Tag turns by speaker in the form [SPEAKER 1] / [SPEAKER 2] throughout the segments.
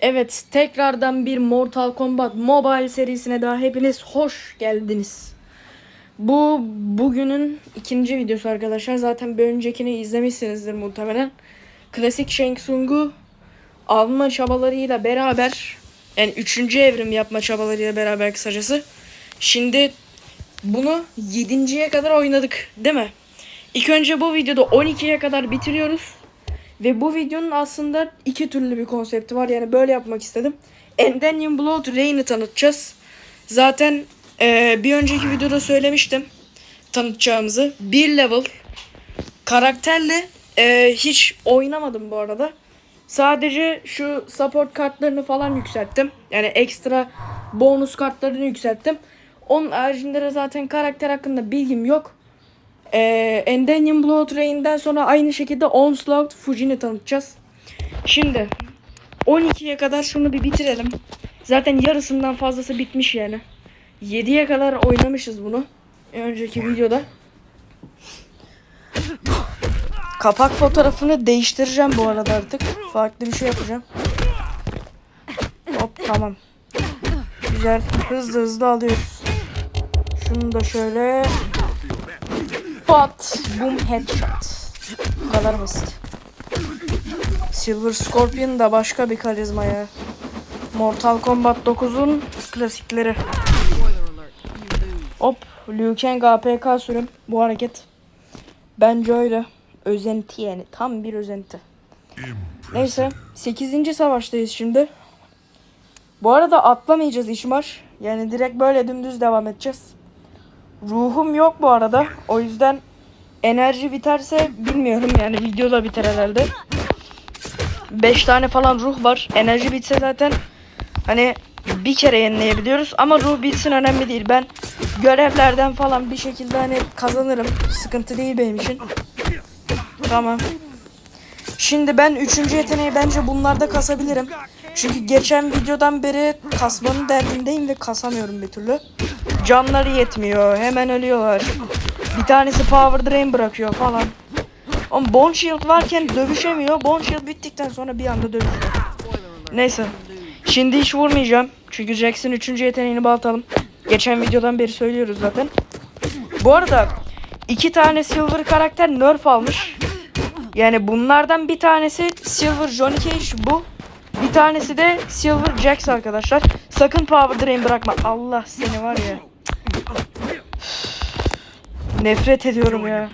[SPEAKER 1] Evet, tekrardan bir Mortal Kombat Mobile serisine daha hepiniz hoş geldiniz. Bu bugünün ikinci videosu arkadaşlar. Zaten bir öncekini izlemişsinizdir muhtemelen. Klasik Shang Tsung'u alma çabalarıyla beraber yani üçüncü evrim yapma çabalarıyla beraber kısacası. Şimdi bunu 7.ye kadar oynadık değil mi? İlk önce bu videoda 12'ye kadar bitiriyoruz. Ve bu videonun aslında iki türlü bir konsepti var. Yani böyle yapmak istedim. Endymion Blood Rain'i tanıtacağız. Zaten eee, bir önceki videoda söylemiştim tanıtacağımızı. Bir level karakterle eee, hiç oynamadım bu arada. Sadece şu support kartlarını falan yükselttim. Yani ekstra bonus kartlarını yükselttim. Onun haricinde de zaten karakter hakkında bilgim yok. Ee, Endymion Blood Rain'den sonra aynı şekilde Onslaught Fujin'i tanıtacağız. Şimdi 12'ye kadar şunu bir bitirelim. Zaten yarısından fazlası bitmiş yani. 7'ye kadar oynamışız bunu. Önceki videoda. Kapak fotoğrafını değiştireceğim bu arada artık. Farklı bir şey yapacağım. Hop tamam. Güzel. Hızlı hızlı alıyoruz. Şunu da şöyle Pat, boom, headshot. Bu kadar basit. Silver Scorpion da başka bir karizma ya. Mortal Kombat 9'un klasikleri. Hop, Liu Kang APK sürüm. Bu hareket. Bence öyle. Özenti yani. Tam bir özenti. Neyse. 8. savaştayız şimdi. Bu arada atlamayacağız işmaş. Yani direkt böyle dümdüz devam edeceğiz. Ruhum yok bu arada. O yüzden enerji biterse bilmiyorum yani videoda biter herhalde. 5 tane falan ruh var. Enerji bitse zaten hani bir kere yenileyebiliyoruz ama ruh bitsin önemli değil. Ben görevlerden falan bir şekilde hani kazanırım. Sıkıntı değil benim için. Tamam. Şimdi ben üçüncü yeteneği bence bunlarda kasabilirim. Çünkü geçen videodan beri kasmanın derdindeyim ve kasamıyorum bir türlü. Canları yetmiyor. Hemen ölüyorlar. Bir tanesi power drain bırakıyor falan. Ama Bone Shield varken dövüşemiyor. Bone Shield bittikten sonra bir anda dövüşüyor. Neyse. Şimdi hiç vurmayacağım. Çünkü Jackson 3. yeteneğini baltalım. Geçen videodan beri söylüyoruz zaten. Bu arada iki tane Silver karakter nerf almış. Yani bunlardan bir tanesi Silver Johnny Cage bu. Bir tanesi de Silver Jax arkadaşlar. Sakın Power Drain bırakma. Allah seni var ya. Nefret ediyorum ya.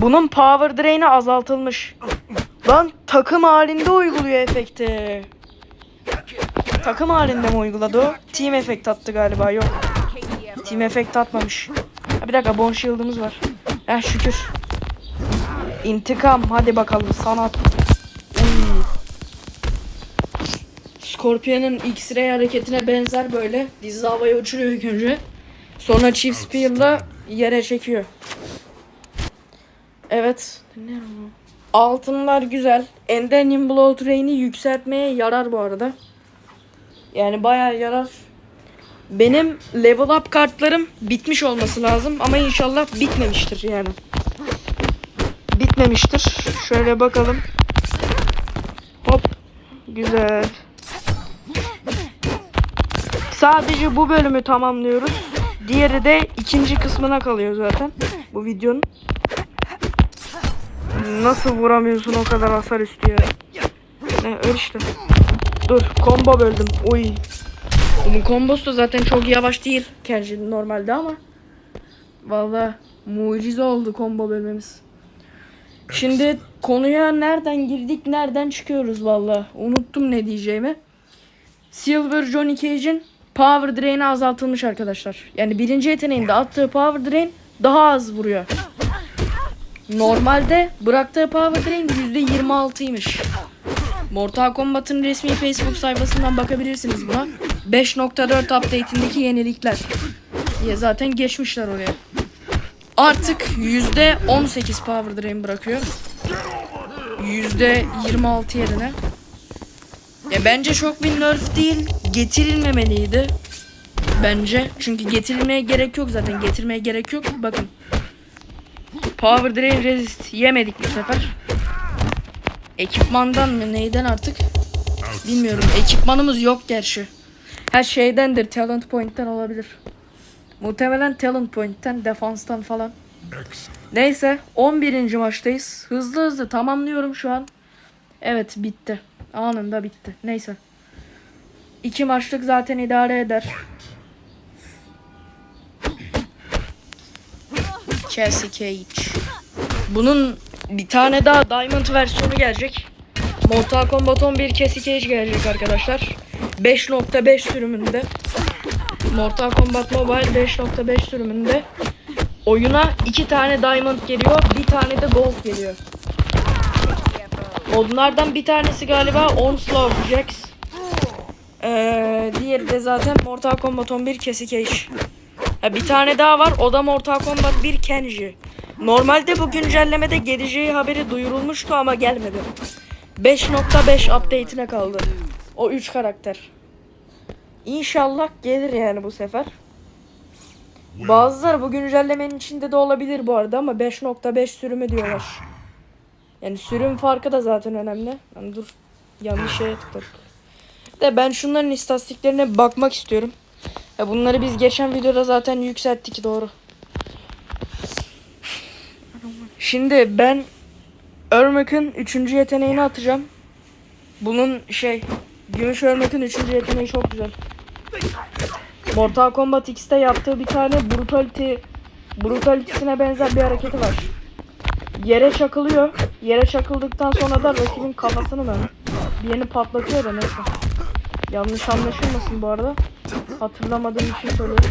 [SPEAKER 1] Bunun Power Drain'i azaltılmış. Lan takım halinde uyguluyor efekti. Takım halinde mi uyguladı o? Team efekt attı galiba yok. Team efekt atmamış. Ha, bir dakika Bone Shield'ımız var. Eh şükür. İntikam hadi bakalım sanat. Uy. Scorpion'un X-ray hareketine benzer böyle. Dizi havaya uçuruyor ilk önce. Sonra Chief Spear'la yere çekiyor. Evet. Altınlar güzel. Endymion Blood Rain'i yükseltmeye yarar bu arada. Yani bayağı yarar. Benim level up kartlarım bitmiş olması lazım ama inşallah bitmemiştir yani. Bitmemiştir. Şöyle bakalım. Hop. Güzel. Sadece bu bölümü tamamlıyoruz. Diğeri de ikinci kısmına kalıyor zaten. Bu videonun. Nasıl vuramıyorsun o kadar hasar ya. Ne öl işte. Dur combo böldüm. Oy. Bunun kombosu da zaten çok yavaş değil. Gerçi normalde ama. Vallahi mucize oldu combo bölmemiz. Şimdi konuya nereden girdik, nereden çıkıyoruz valla. Unuttum ne diyeceğimi. Silver Johnny Cage'in Power Drain'i azaltılmış arkadaşlar. Yani birinci yeteneğinde attığı Power Drain daha az vuruyor. Normalde bıraktığı Power Drain %26'ymış. Mortal Kombat'ın resmi Facebook sayfasından bakabilirsiniz buna. 5.4 update'indeki yenilikler diye zaten geçmişler oraya. Artık %18 Power Drain bırakıyor. %26 yerine. Ya bence çok bir nerf değil. Getirilmemeliydi. Bence. Çünkü getirilmeye gerek yok zaten. Getirmeye gerek yok. Bakın. Power Drain Resist yemedik bu sefer. Ekipmandan mı neyden artık? Bilmiyorum. Ekipmanımız yok gerçi. Her şeydendir. Talent Point'ten olabilir. Muhtemelen Talent Point'ten, defanstan falan. Neyse 11. maçtayız. Hızlı hızlı tamamlıyorum şu an. Evet bitti. Anında bitti. Neyse. İki maçlık zaten idare eder. Cassie Cage. Bunun bir tane daha Diamond versiyonu gelecek. Mortal Kombat 11 Cassie Cage gelecek arkadaşlar. 5.5 sürümünde. Mortal Kombat Mobile 5.5 sürümünde. Oyuna iki tane Diamond geliyor, bir tane de Gold geliyor. Onlardan bir tanesi galiba Onslaught Jax. Ee, diğeri de zaten Mortal Kombat 11 Cassie Cage. Ha, bir tane daha var. O da Mortal Kombat 1 Kenji. Normalde bu güncellemede geleceği haberi duyurulmuştu ama gelmedi. 5.5 update'ine kaldı. O 3 karakter. İnşallah gelir yani bu sefer. Bazıları bu güncellemenin içinde de olabilir bu arada ama 5.5 sürümü diyorlar. Yani sürüm farkı da zaten önemli. Yani dur yanlış şeye tıkladık. De ben şunların istatistiklerine bakmak istiyorum. Ya bunları biz geçen videoda zaten yükselttik doğru. Şimdi ben Örmek'in 3. yeteneğini atacağım. Bunun şey Gümüş Örmek'in 3. yeteneği çok güzel. Mortal Kombat X'te yaptığı bir tane brutality brutality'sine benzer bir hareketi var. Yere çakılıyor. Yere çakıldıktan sonra da rakibin kafasını mı? Bir yerini patlatıyor da neyse. Yanlış anlaşılmasın bu arada. Hatırlamadığım için söylüyorum.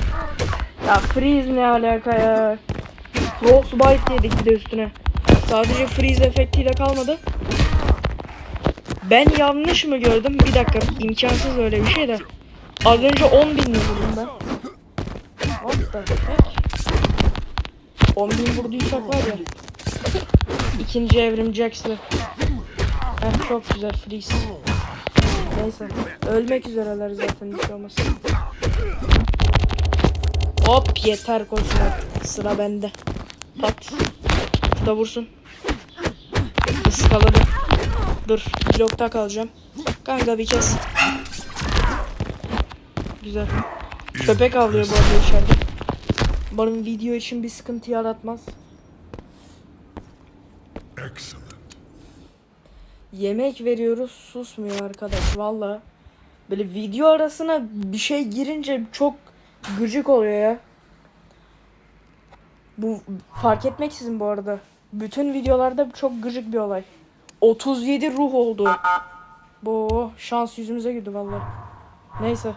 [SPEAKER 1] Ya freeze ne alaka ya? Frostbite yedik bir de üstüne. Sadece freeze efektiyle kalmadı. Ben yanlış mı gördüm? Bir dakika imkansız öyle bir şey de. Az önce 10 bin vurdum ben. What the heck? 10 bin vurduysak var ya. İkinci evrim Jax'lı. Heh, çok güzel freeze. Neyse. Ölmek üzereler zaten bir şey olmaz. Hop yeter koşma. Sıra bende. Pat. Da vursun. Iskaladı. Dur. Blokta kalacağım. Kanka bir kez. Güzel. Köpek avlıyor bu arada içeride. Umarım video için bir sıkıntı yaratmaz.
[SPEAKER 2] Excellent.
[SPEAKER 1] Yemek veriyoruz susmuyor arkadaş valla. Böyle video arasına bir şey girince çok gıcık oluyor ya. Bu fark etmeksizin bu arada. Bütün videolarda çok gıcık bir olay. 37 ruh oldu. Bu şans yüzümüze güldü valla. Neyse.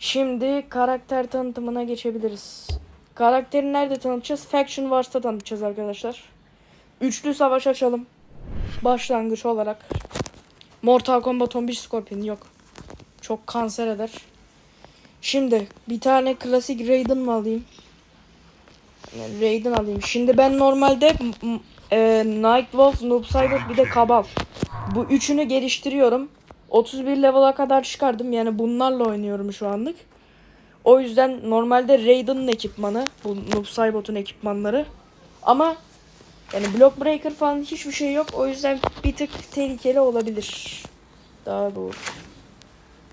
[SPEAKER 1] Şimdi karakter tanıtımına geçebiliriz. Karakteri nerede tanıtacağız? Faction Wars'ta tanıtacağız arkadaşlar. Üçlü savaş açalım. Başlangıç olarak. Mortal Kombat 11 Scorpion yok. Çok kanser eder. Şimdi bir tane klasik Raiden mı alayım? Raiden alayım. Şimdi ben normalde e, Nightwolf, Noob bir de Kabal. Bu üçünü geliştiriyorum. 31 level'a kadar çıkardım. Yani bunlarla oynuyorum şu anlık. O yüzden normalde Raiden'ın ekipmanı. Bu Noob Saibot'un ekipmanları. Ama yani block breaker falan hiçbir şey yok. O yüzden bir tık tehlikeli olabilir. Daha doğru.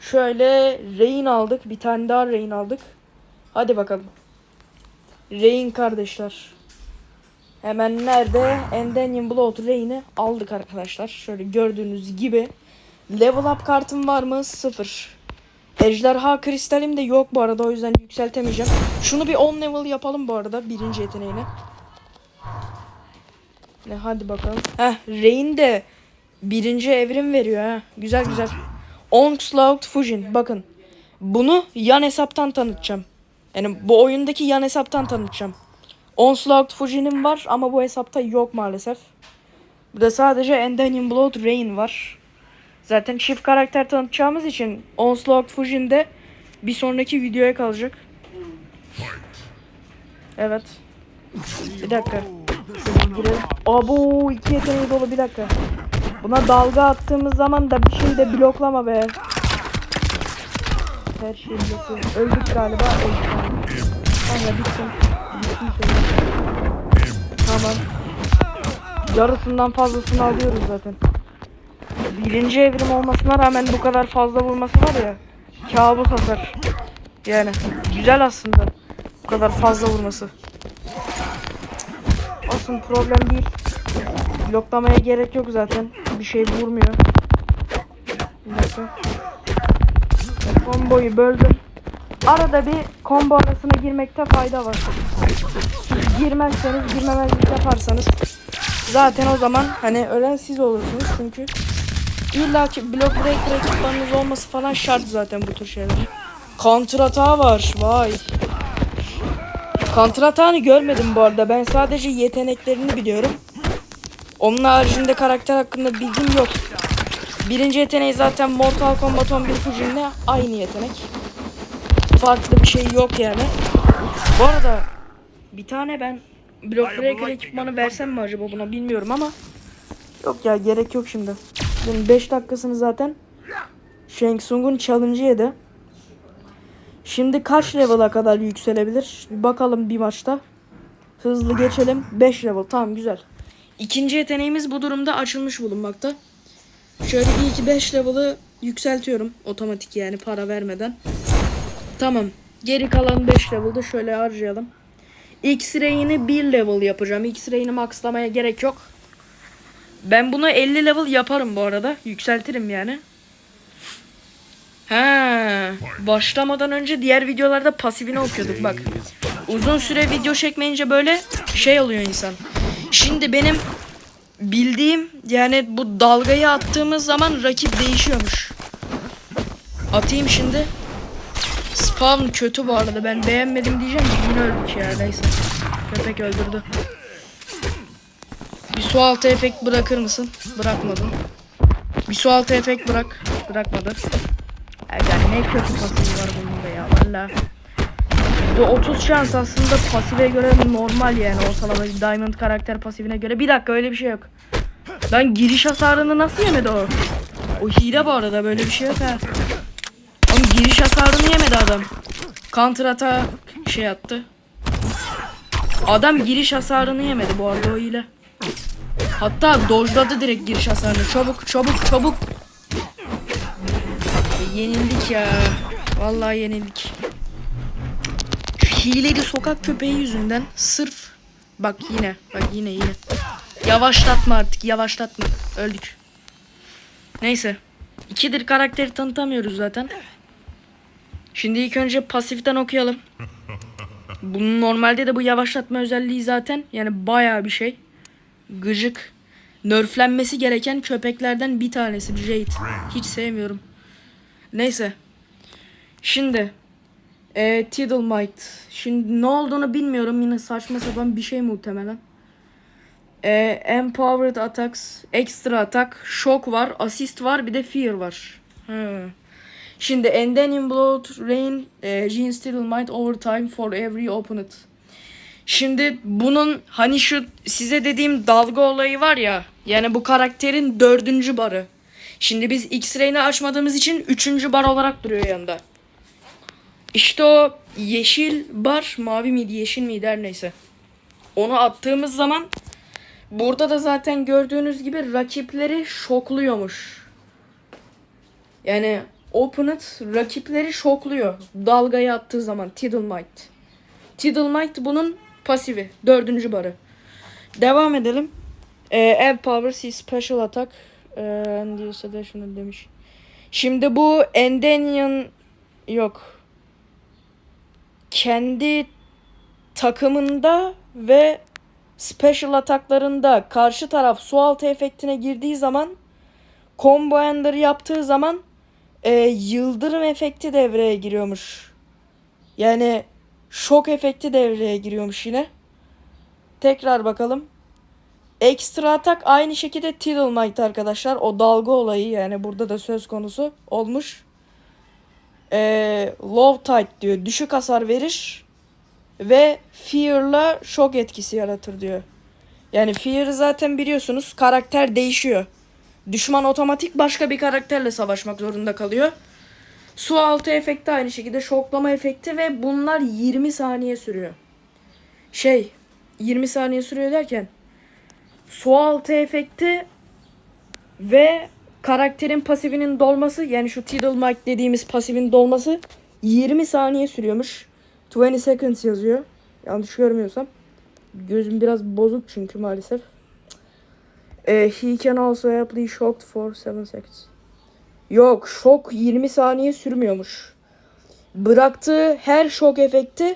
[SPEAKER 1] Şöyle Rain aldık. Bir tane daha Rain aldık. Hadi bakalım. Rain kardeşler. Hemen nerede? Ender'in Blood Rain'i aldık arkadaşlar. Şöyle gördüğünüz gibi. Level up kartım var mı? Sıfır. Ejderha kristalim de yok bu arada o yüzden yükseltemeyeceğim. Şunu bir 10 level yapalım bu arada birinci yeteneğine. Ne hadi bakalım. Heh Rain de birinci evrim veriyor ha. Güzel güzel. Onslaught Fujin bakın. Bunu yan hesaptan tanıtacağım. Yani bu oyundaki yan hesaptan tanıtacağım. Onslaught Fujin'im var ama bu hesapta yok maalesef. Burada sadece Ender'in Blood Rain var. Zaten çift karakter tanıtacağımız için Onslaught Fujin de bir sonraki videoya kalacak. Evet. Bir dakika. Girelim. Abo iki yeteneği dolu bir dakika. Buna dalga attığımız zaman da bir şey de bloklama be. Her şey blokluyor. Öldük galiba. Öldük. Kanka bitsin. Tamam. Yarısından fazlasını alıyoruz zaten. Birinci evrim olmasına rağmen bu kadar fazla vurması var ya kabus hasar. Yani güzel aslında bu kadar fazla vurması. Olsun problem değil. Bloklamaya gerek yok zaten. Bir şey vurmuyor. Dakika. Komboyu böldüm. Arada bir combo arasına girmekte fayda var. Girmezseniz girmemezlik yaparsanız zaten o zaman hani ölen siz olursunuz çünkü illa ki block breaker ekipmanınız olması falan şart zaten bu tür şeyler. Counter atağı var. Vay. Counter atağını görmedim bu arada. Ben sadece yeteneklerini biliyorum. Onun haricinde karakter hakkında bilgim yok. Birinci yeteneği zaten Mortal Kombat 11 Fujin'le aynı yetenek. Farklı bir şey yok yani. Bu arada bir tane ben Block Breaker ekipmanı versem mi acaba buna bilmiyorum ama Yok ya gerek yok şimdi. Bunun 5 dakikasını zaten Shang Tsung'un challenge'ı yedi. Şimdi kaç level'a kadar yükselebilir? Bir bakalım bir maçta. Hızlı geçelim. 5 level. Tamam güzel. İkinci yeteneğimiz bu durumda açılmış bulunmakta. Şöyle bir iki 5 level'ı yükseltiyorum. Otomatik yani para vermeden. Tamam. Geri kalan 5 level'da şöyle harcayalım. X-Ray'ini 1 level yapacağım. X-Ray'ini maxlamaya gerek yok. Ben bunu 50 level yaparım bu arada. Yükseltirim yani. Ha, başlamadan önce diğer videolarda pasifini okuyorduk bak. Uzun süre video çekmeyince böyle şey oluyor insan. Şimdi benim bildiğim yani bu dalgayı attığımız zaman rakip değişiyormuş. Atayım şimdi. Spawn kötü bu arada. Ben beğenmedim diyeceğim yine öldük ya neyse. Köpek öldürdü. Bir su altı efekt bırakır mısın? Bırakmadım. Bir su altı efekt bırak. Bırakmadı. Yani ne kötü pasifi var bunda ya valla. %30 şans aslında pasife göre normal yani ortalama Diamond karakter pasifine göre. Bir dakika öyle bir şey yok. Lan giriş hasarını nasıl yemedi o? O hile bu arada böyle bir şey yok ha. Oğlum giriş hasarını yemedi adam. Counter attack şey attı. Adam giriş hasarını yemedi bu arada o hile. Hatta dojladı direkt giriş hasarını. Çabuk çabuk çabuk. Yenildik ya. Vallahi yenildik. Hileli sokak köpeği yüzünden sırf bak yine bak yine yine. Yavaşlatma artık yavaşlatma. Öldük. Neyse. İkidir karakteri tanıtamıyoruz zaten. Şimdi ilk önce pasiften okuyalım. Bunun normalde de bu yavaşlatma özelliği zaten yani bayağı bir şey. Gıcık. Nerflenmesi gereken köpeklerden bir tanesi Jade. Hiç sevmiyorum. Neyse. Şimdi e, Tiddlemite. Şimdi ne olduğunu bilmiyorum. Yine saçma sapan bir şey muhtemelen. E, empowered attacks, extra attack, shock var, assist var, bir de fear var. Hı. Şimdi in blood rain e, Jean Tiddlemite overtime for every opponent. Şimdi bunun hani şu size dediğim dalga olayı var ya. Yani bu karakterin dördüncü barı. Şimdi biz X-Ray'ini açmadığımız için üçüncü bar olarak duruyor yanında. İşte o yeşil bar mavi miydi yeşil miydi her neyse. Onu attığımız zaman burada da zaten gördüğünüz gibi rakipleri şokluyormuş. Yani Opponent rakipleri şokluyor dalgayı attığı zaman Tiddlemite. Tiddlemite bunun pasifi. Dördüncü barı. Devam edelim. Ee, Add Power C Special Attack. Ee, use additional demiş. Şimdi bu Endenian yok. Kendi takımında ve special ataklarında karşı taraf su altı efektine girdiği zaman combo ender yaptığı zaman e, yıldırım efekti devreye giriyormuş. Yani şok efekti devreye giriyormuş yine. Tekrar bakalım. Ekstra atak aynı şekilde Tiddlemite arkadaşlar. O dalga olayı yani burada da söz konusu olmuş. Ee, low tight diyor. Düşük hasar verir. Ve Fear'la şok etkisi yaratır diyor. Yani Fear zaten biliyorsunuz karakter değişiyor. Düşman otomatik başka bir karakterle savaşmak zorunda kalıyor. Su altı efekti aynı şekilde şoklama efekti ve bunlar 20 saniye sürüyor. Şey 20 saniye sürüyor derken su altı efekti ve karakterin pasifinin dolması yani şu Tidal Mike dediğimiz pasifin dolması 20 saniye sürüyormuş. 20 seconds yazıyor. Yanlış görmüyorsam. Gözüm biraz bozuk çünkü maalesef. Ee, he can also apply shocked for 7 seconds. Yok şok 20 saniye sürmüyormuş. Bıraktığı her şok efekti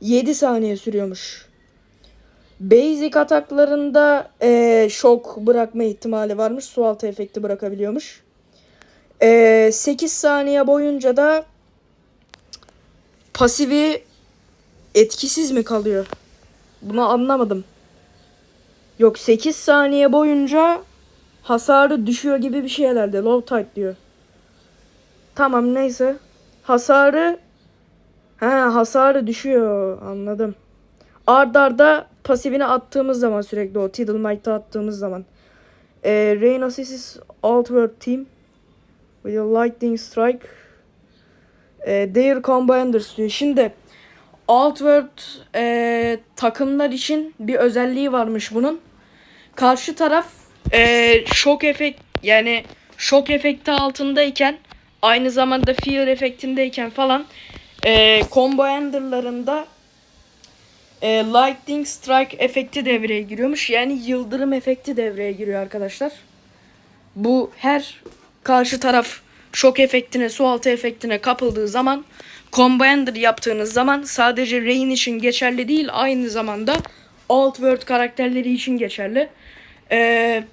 [SPEAKER 1] 7 saniye sürüyormuş. Basic ataklarında eee, şok bırakma ihtimali varmış. Su altı efekti bırakabiliyormuş. Eee 8 saniye boyunca da pasifi etkisiz mi kalıyor? Bunu anlamadım. Yok 8 saniye boyunca hasarı düşüyor gibi bir şey herhalde. Low tide diyor. Tamam neyse. Hasarı ha hasarı düşüyor anladım. Ard arda pasifini attığımız zaman sürekli o Tidal Might'ta attığımız zaman. Ee, Rain Assist Outward Team with a Lightning Strike ee, Their Combo Enders diyor. Şimdi Outward ee, takımlar için bir özelliği varmış bunun. Karşı taraf ee, şok efekt yani şok efekti altındayken aynı zamanda fear efektindeyken falan ee, combo enderlarında e, Lightning Strike efekti devreye giriyormuş. Yani yıldırım efekti devreye giriyor arkadaşlar. Bu her karşı taraf şok efektine, su altı efektine kapıldığı zaman Combo Ender yaptığınız zaman sadece Rain için geçerli değil aynı zamanda Outworld karakterleri için geçerli. Ee,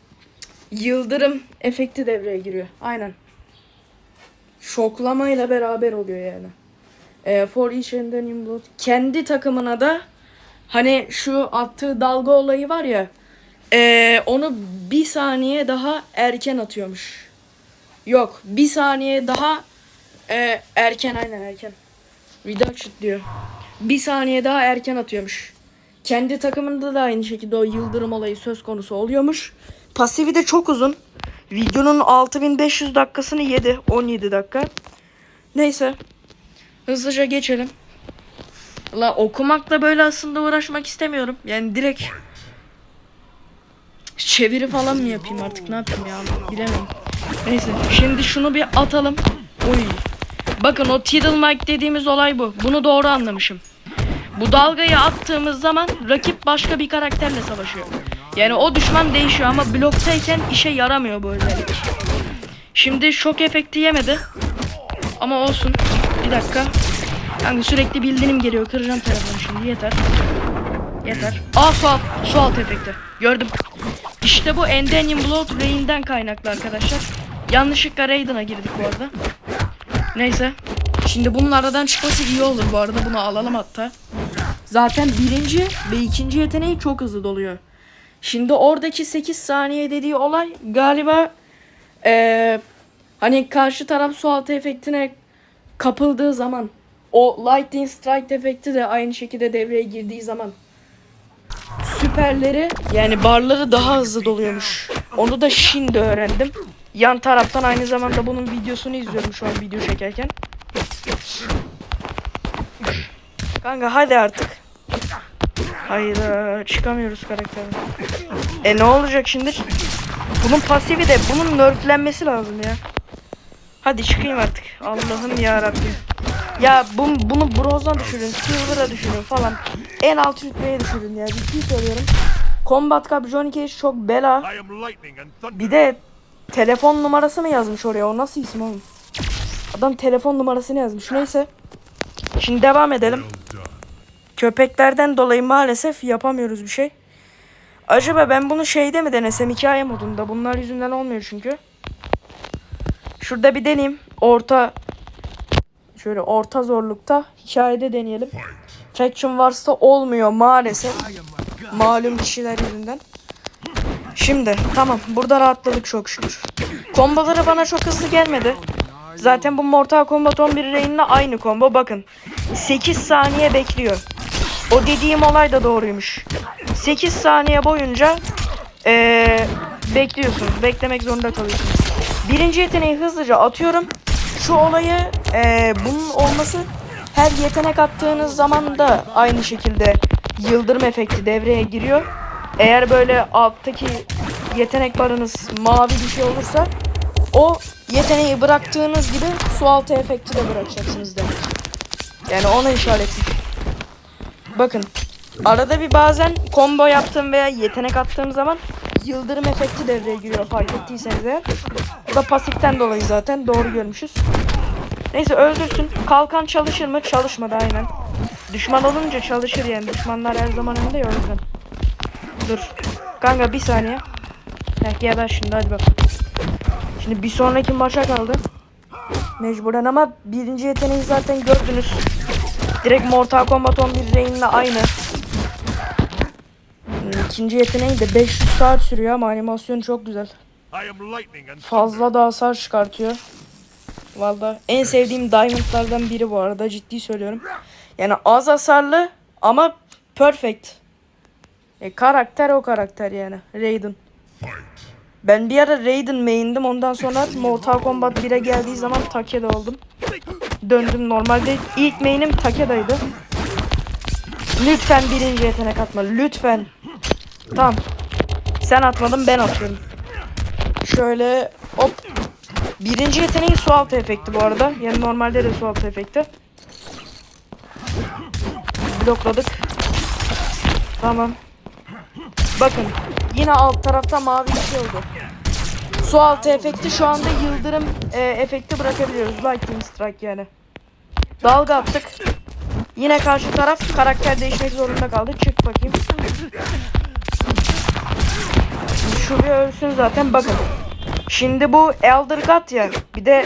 [SPEAKER 1] yıldırım efekti devreye giriyor. Aynen. Şoklamayla beraber oluyor yani. Ee, for each and any blood. Kendi takımına da Hani şu attığı dalga olayı var ya. eee, onu bir saniye daha erken atıyormuş. Yok bir saniye daha eee, erken aynen erken. Reduction diyor. Bir saniye daha erken atıyormuş. Kendi takımında da aynı şekilde o yıldırım olayı söz konusu oluyormuş. Pasifi de çok uzun. Videonun 6500 dakikasını yedi. 17 dakika. Neyse. Hızlıca geçelim. La okumakla böyle aslında uğraşmak istemiyorum. Yani direkt çeviri falan mı yapayım artık ne yapayım ya bilemem. Neyse şimdi şunu bir atalım. Oy. Bakın o Tidal Mike dediğimiz olay bu. Bunu doğru anlamışım. Bu dalgayı attığımız zaman rakip başka bir karakterle savaşıyor. Yani o düşman değişiyor ama bloktayken işe yaramıyor bu özellik. Şimdi şok efekti yemedi. Ama olsun. Bir dakika. Yani sürekli bildirim geliyor. Kıracağım telefonu şimdi. Yeter. Yeter. Aa su alt, su alt efekti. Gördüm. İşte bu Ender'in Blood Rain'den kaynaklı arkadaşlar. Yanlışlıkla Raiden'a girdik bu arada. Neyse. Şimdi bunun aradan çıkması iyi olur bu arada. Bunu alalım hatta. Zaten birinci ve ikinci yeteneği çok hızlı doluyor. Şimdi oradaki 8 saniye dediği olay galiba eee, hani karşı taraf su altı efektine kapıldığı zaman o Lightning Strike efekti de aynı şekilde devreye girdiği zaman süperleri yani barları daha hızlı doluyormuş. Onu da şimdi öğrendim. Yan taraftan aynı zamanda bunun videosunu izliyorum şu an video çekerken. Kanka hadi artık. Hayda çıkamıyoruz karakterden. E ne olacak şimdi? Bunun pasifi de bunun nerflenmesi lazım ya. Hadi çıkayım artık. Allah'ım ya Rabbim. Ya bu, bunu bronzdan düşürün, silver'a düşürün falan. En alt rütbeye düşürün ya. Ciddi söylüyorum. Combat Cup Johnny Cage çok bela. Bir de telefon numarası mı yazmış oraya? O nasıl isim oğlum? Adam telefon numarasını yazmış. Neyse. Şimdi devam edelim. Köpeklerden dolayı maalesef yapamıyoruz bir şey. Acaba ben bunu şeyde mi denesem hikaye modunda? Bunlar yüzünden olmuyor çünkü. Şurada bir deneyeyim. Orta şöyle orta zorlukta hikayede deneyelim. Faction Wars'ta olmuyor maalesef. Malum kişiler yüzünden. Şimdi tamam burada rahatladık çok şükür. Komboları bana çok hızlı gelmedi. Zaten bu Mortal Kombat 11 Reign'le aynı combo bakın. 8 saniye bekliyor. O dediğim olay da doğruymuş. 8 saniye boyunca eee bekliyorsunuz. Beklemek zorunda kalıyorsunuz. Birinci yeteneği hızlıca atıyorum. Şu olayı eee, bunun olması her yetenek attığınız zaman da aynı şekilde yıldırım efekti devreye giriyor. Eğer böyle alttaki yetenek barınız mavi bir şey olursa o yeteneği bıraktığınız gibi su altı efekti de bırakacaksınız demek. Yani ona işaretmiş. Bakın arada bir bazen combo yaptığım veya yetenek attığım zaman yıldırım efekti devreye giriyor fark ettiyseniz eğer. Bu da pasiften dolayı zaten doğru görmüşüz. Neyse öldürsün. Kalkan çalışır mı? Çalışmadı aynen. Düşman olunca çalışır yani. Düşmanlar her zaman önde ya o. Dur. Kanka bir saniye. Heh geber şimdi hadi bak. Şimdi bir sonraki maça kaldı. Mecburen ama birinci yeteneği zaten gördünüz. Direkt Mortal Kombat 11 Reign'le aynı. Hmm, İkinci yeteneği de 500 saat sürüyor ama animasyon çok güzel. Fazla da hasar çıkartıyor. Valla en sevdiğim Diamond'lardan biri bu arada ciddi söylüyorum. Yani az hasarlı ama perfect. E, karakter o karakter yani Raiden. Ben bir ara Raiden main'dim ondan sonra Mortal Kombat 1'e geldiği zaman Takeda oldum. Döndüm normalde ilk main'im Takeda'ydı. Lütfen birinci yetenek atma lütfen. Tamam. Sen atmadın ben atıyorum. Şöyle hop. Birinci yeteneği su altı efekti bu arada. Yani normalde de su altı efekti. Blokladık. Tamam. Bakın yine alt tarafta mavi bir şey oldu. Su altı efekti şu anda yıldırım e, efekti bırakabiliyoruz. Lightning strike yani. Dalga attık. Yine karşı taraf karakter değişmek zorunda kaldı. Çık bakayım. Şu bir ölsün zaten bakın. Şimdi bu Elder God ya. Bir de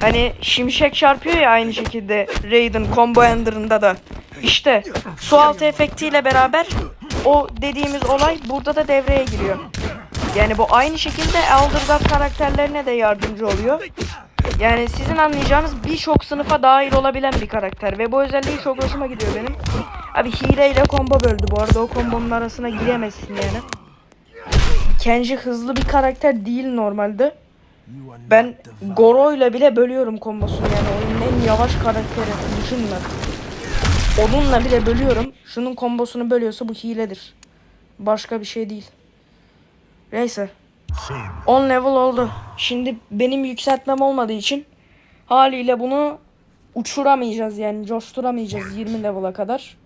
[SPEAKER 1] hani şimşek çarpıyor ya aynı şekilde Raiden Combo Ender'ında da. İşte su altı efektiyle beraber o dediğimiz olay burada da devreye giriyor. Yani bu aynı şekilde Elder God karakterlerine de yardımcı oluyor. Yani sizin anlayacağınız birçok sınıfa dahil olabilen bir karakter ve bu özelliği çok hoşuma gidiyor benim. Abi hileyle combo böldü bu arada o kombonun arasına giremezsin yani. Kenji hızlı bir karakter değil normalde. Ben Goro'yla bile bölüyorum kombosunu yani oyunun en yavaş karakteri. Düşünün lan. Onunla bile bölüyorum. Şunun kombosunu bölüyorsa bu hiledir. Başka bir şey değil. Neyse. 10 level oldu. Şimdi benim yükseltmem olmadığı için haliyle bunu uçuramayacağız yani coşturamayacağız 20 level'a kadar.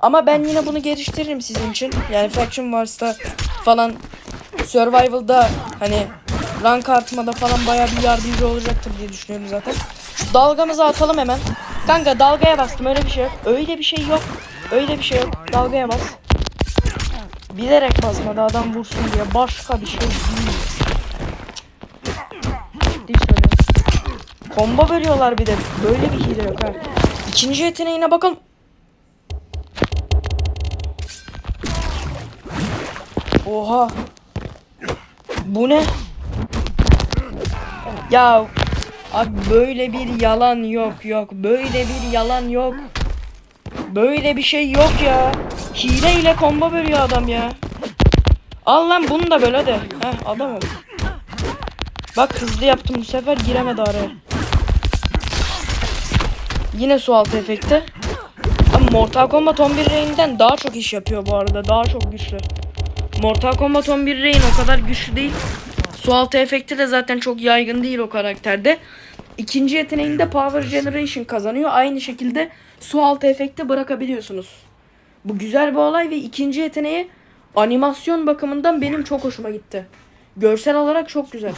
[SPEAKER 1] Ama ben yine bunu geliştiririm sizin için. Yani Faction Wars'ta falan Survival'da hani rank artmada falan bayağı bir yardımcı olacaktır diye düşünüyorum zaten. Şu dalgamızı atalım hemen. Kanka dalgaya bastım öyle bir şey yok. Öyle bir şey yok. Öyle bir şey yok. Dalgaya bas. Bilerek basmadı adam vursun diye. Başka bir şey değil. Ciddi söylüyorum. Combo veriyorlar bir de. Böyle bir hile yok ha. İkinci yeteneğine bakalım. Oha. Bu ne? Ya abi böyle bir yalan yok yok. Böyle bir yalan yok. Böyle bir şey yok ya. Hile ile combo veriyor adam ya. Al lan bunu da böyle de. Heh adam. Bak hızlı yaptım bu sefer giremedi araya. Yine su altı efekti. Ama Mortal Kombat 11 Reign'den daha çok iş yapıyor bu arada. Daha çok güçlü. Mortal Kombat 11 Reign o kadar güçlü değil. Su altı efekti de zaten çok yaygın değil o karakterde. İkinci yeteneğinde Power Generation kazanıyor. Aynı şekilde su altı efekti bırakabiliyorsunuz. Bu güzel bir olay ve ikinci yeteneği animasyon bakımından benim çok hoşuma gitti. Görsel olarak çok güzel.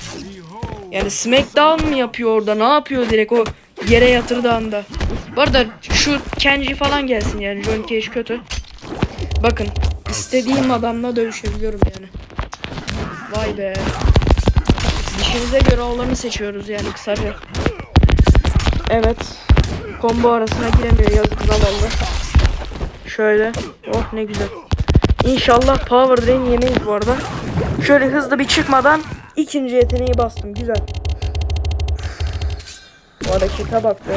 [SPEAKER 1] Yani Smackdown mı yapıyor orada? Ne yapıyor direkt o yere yatırdığı anda? Bu arada şu Kenji falan gelsin yani. John Cage kötü. Bakın istediğim adamla dövüşebiliyorum yani. Vay be. İşimize göre olanı seçiyoruz yani kısaca. Evet. Combo arasına giremiyor yazık zavallı. Şöyle. Oh ne güzel. İnşallah Power Drain yemeyiz bu arada. Şöyle hızlı bir çıkmadan ikinci yeteneği bastım. Güzel. Bu harekete bak be.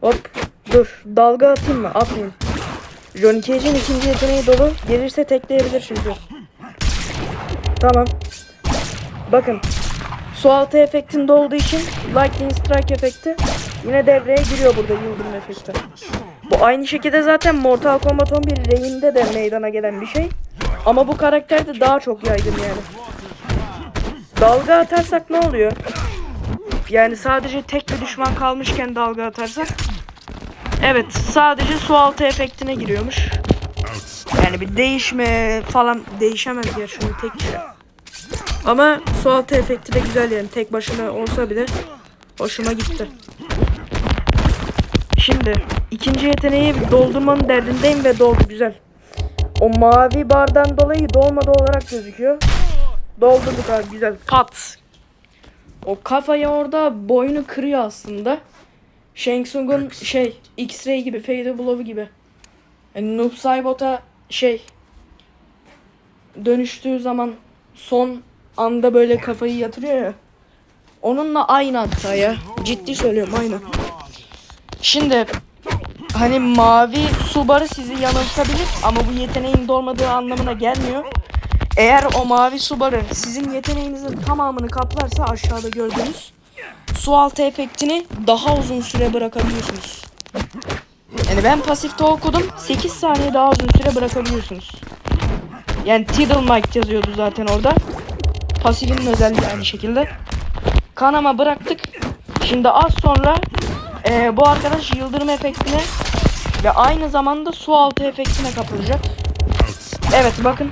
[SPEAKER 1] Hop. Dur. Dalga atayım mı? Atmayayım. Johnny Cage'in ikinci yeteneği dolu. Gelirse tekleyebilir çünkü. Tamam. Bakın. Su altı efektinde olduğu için Lightning Strike efekti yine devreye giriyor burada yıldırım efekti. Bu aynı şekilde zaten Mortal Kombat 11 Reign'de de meydana gelen bir şey. Ama bu karakterde daha çok yaygın yani. dalga atarsak ne oluyor? Yani sadece tek bir düşman kalmışken dalga atarsak. Evet sadece su altı efektine giriyormuş. Yani bir değişme falan değişemez ya şunu tek şey. Ama su altı efekti de güzel yani tek başına olsa bile hoşuma gitti. Şimdi ikinci yeteneği doldurmanın derdindeyim ve doldu güzel. O mavi bardan dolayı dolmadı olarak gözüküyor. Doldurduk abi güzel. Pat. O kafayı orada boynu kırıyor aslında. Shang Tsung'un şey X-Ray gibi, Fade Blow gibi. Yani Noob Saibot'a şey dönüştüğü zaman son anda böyle kafayı yatırıyor ya. Onunla aynı hatta ya. Ciddi söylüyorum aynı. Şimdi hani mavi su barı sizi yanıltabilir ama bu yeteneğin dolmadığı anlamına gelmiyor. Eğer o mavi su barı sizin yeteneğinizin tamamını kaplarsa aşağıda gördüğünüz su altı efektini daha uzun süre bırakabiliyorsunuz. Yani ben pasifte okudum 8 saniye daha uzun süre bırakabiliyorsunuz. Yani Tiddle Mike yazıyordu zaten orada. Pasifinin özelliği aynı şekilde. Kanama bıraktık. Şimdi az sonra eee, bu arkadaş yıldırım efektine ve aynı zamanda su altı efektine kapılacak. Evet bakın.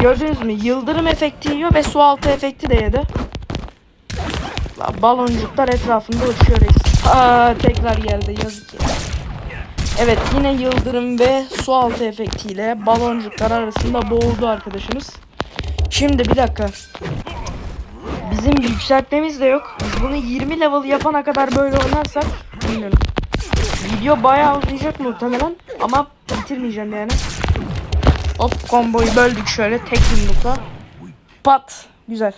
[SPEAKER 1] Gördünüz mü? Yıldırım efekti yiyor ve su altı efekti de yedi. La, baloncuklar etrafında uçuyor. Aa, tekrar geldi yazık ya. Evet yine yıldırım ve su altı efektiyle baloncuklar arasında boğuldu arkadaşımız. Şimdi bir dakika. Bizim yükseltmemiz de yok. Biz bunu 20 level yapana kadar böyle oynarsak bilmiyorum. Video bayağı uzayacak muhtemelen ama bitirmeyeceğim yani. Hop komboyu böldük şöyle tek yumrukla. Pat. Güzel.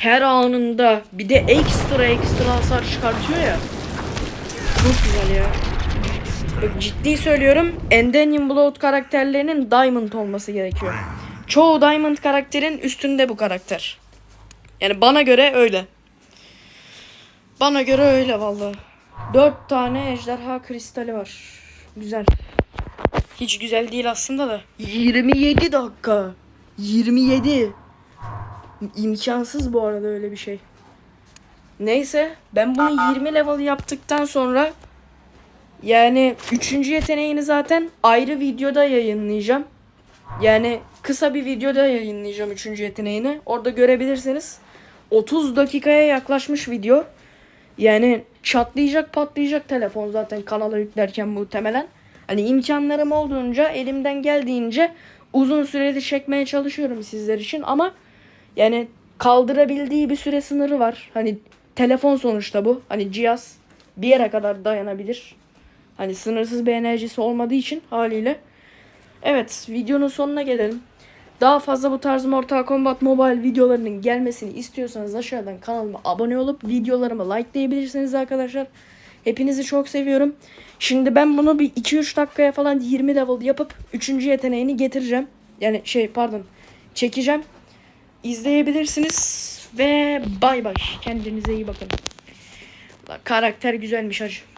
[SPEAKER 1] Her anında bir de ekstra ekstra hasar çıkartıyor ya. Çok güzel ya. Bak ciddi söylüyorum. Ender'in Blood karakterlerinin Diamond olması gerekiyor. Çoğu Diamond karakterin üstünde bu karakter. Yani bana göre öyle. Bana göre öyle vallahi. Dört tane ejderha kristali var. Güzel. Hiç güzel değil aslında da. 27 dakika. 27. İmkansız bu arada öyle bir şey. Neyse ben bunu 20 level yaptıktan sonra yani üçüncü yeteneğini zaten ayrı videoda yayınlayacağım. Yani kısa bir videoda yayınlayacağım üçüncü yeteneğini. Orada görebilirsiniz. 30 dakikaya yaklaşmış video. Yani çatlayacak patlayacak telefon zaten kanala yüklerken muhtemelen. Hani imkanlarım olduğunca elimden geldiğince uzun süreli çekmeye çalışıyorum sizler için ama yani kaldırabildiği bir süre sınırı var. Hani telefon sonuçta bu. Hani cihaz bir yere kadar dayanabilir. Hani sınırsız bir enerjisi olmadığı için haliyle. Evet videonun sonuna gelelim. Daha fazla bu tarz Mortal Kombat Mobile videolarının gelmesini istiyorsanız aşağıdan kanalıma abone olup videolarımı likelayabilirsiniz arkadaşlar. Hepinizi çok seviyorum. Şimdi ben bunu bir 2-3 dakikaya falan 20 level yapıp 3. yeteneğini getireceğim. Yani şey pardon çekeceğim. İzleyebilirsiniz. Ve bay bay. Kendinize iyi bakın. Karakter güzelmiş hacı.